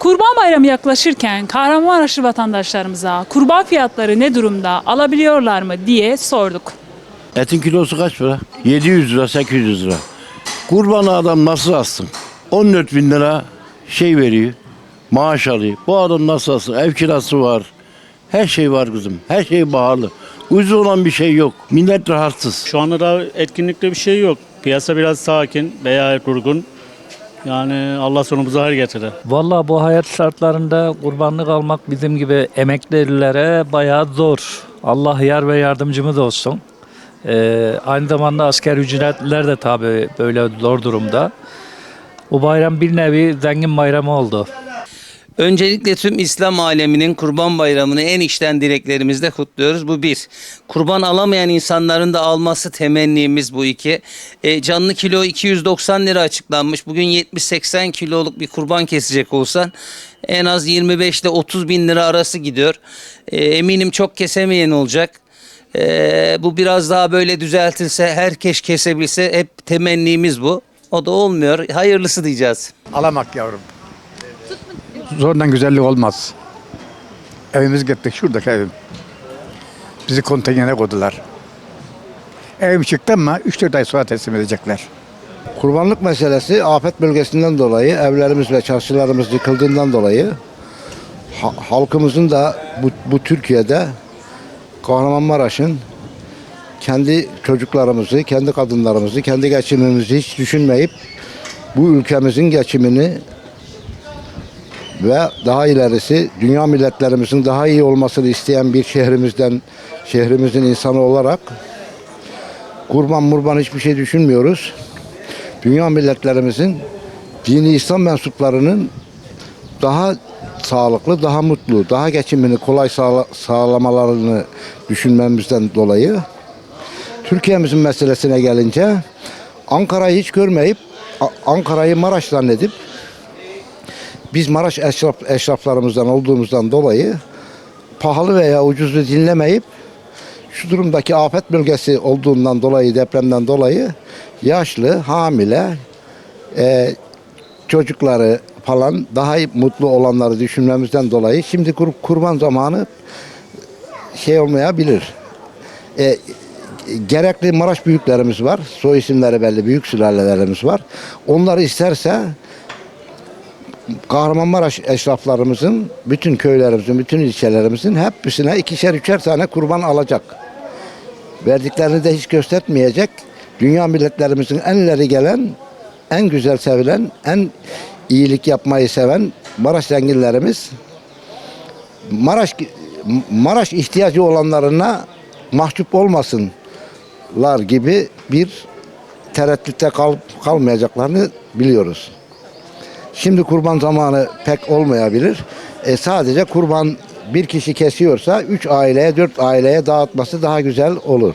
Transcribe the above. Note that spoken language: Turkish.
Kurban Bayramı yaklaşırken Kahramanmaraşlı vatandaşlarımıza kurban fiyatları ne durumda alabiliyorlar mı diye sorduk. Etin kilosu kaç para? 700 lira, 800 lira. Kurbanı adam nasıl alsın? 14 bin lira şey veriyor, maaş alıyor. Bu adam nasıl alsın? Ev kirası var. Her şey var kızım. Her şey pahalı. Ucuz olan bir şey yok. Millet rahatsız. Şu anda daha etkinlikte bir şey yok. Piyasa biraz sakin veya durgun. Yani Allah sonumuzu hayır getirir. Vallahi bu hayat şartlarında kurbanlık almak bizim gibi emeklilere bayağı zor. Allah yar ve yardımcımız olsun. Ee, aynı zamanda asker ücretliler de tabii böyle zor durumda. Bu bayram bir nevi zengin bayramı oldu. Öncelikle tüm İslam aleminin Kurban Bayramı'nı en içten dileklerimizle kutluyoruz. Bu bir. Kurban alamayan insanların da alması temennimiz bu iki. E, canlı kilo 290 lira açıklanmış. Bugün 70-80 kiloluk bir kurban kesecek olsan en az 25 ile 30 bin lira arası gidiyor. E, eminim çok kesemeyen olacak. E, bu biraz daha böyle düzeltilse, herkes kesebilse hep temennimiz bu. O da olmuyor. Hayırlısı diyeceğiz. Alamak yavrum. Zordan güzellik olmaz. Evimiz gittik şuradaki evim. Bizi konteynere koydular. Evim çıktı ama 3-4 ay sonra teslim edecekler. Kurbanlık meselesi afet bölgesinden dolayı evlerimiz ve çarşılarımız yıkıldığından dolayı ha- halkımızın da bu, bu Türkiye'de Kahramanmaraş'ın kendi çocuklarımızı, kendi kadınlarımızı, kendi geçimimizi hiç düşünmeyip bu ülkemizin geçimini ve daha ilerisi dünya milletlerimizin daha iyi olmasını isteyen bir şehrimizden, şehrimizin insanı olarak kurban murban hiçbir şey düşünmüyoruz. Dünya milletlerimizin dini İslam mensuplarının daha sağlıklı, daha mutlu, daha geçimini kolay sağla- sağlamalarını düşünmemizden dolayı Türkiye'mizin meselesine gelince Ankara'yı hiç görmeyip Ankara'yı Maraş zannedip biz Maraş eşraf, eşraflarımızdan olduğumuzdan dolayı pahalı veya ucuzu dinlemeyip şu durumdaki afet bölgesi olduğundan dolayı depremden dolayı yaşlı, hamile, e, çocukları falan daha mutlu olanları düşünmemizden dolayı şimdi kur- kurban zamanı şey olmayabilir. E, gerekli Maraş büyüklerimiz var. Soy isimleri belli büyük sülalelerimiz var. Onları isterse Kahramanmaraş eşraflarımızın, bütün köylerimizin, bütün ilçelerimizin hepsine ikişer üçer tane kurban alacak. Verdiklerini de hiç göstermeyecek. Dünya milletlerimizin en ileri gelen, en güzel sevilen, en iyilik yapmayı seven Maraş zenginlerimiz Maraş Maraş ihtiyacı olanlarına mahcup olmasınlar gibi bir tereddütte kal, kalmayacaklarını biliyoruz. Şimdi kurban zamanı pek olmayabilir. E, sadece kurban bir kişi kesiyorsa üç aileye, dört aileye dağıtması daha güzel olur.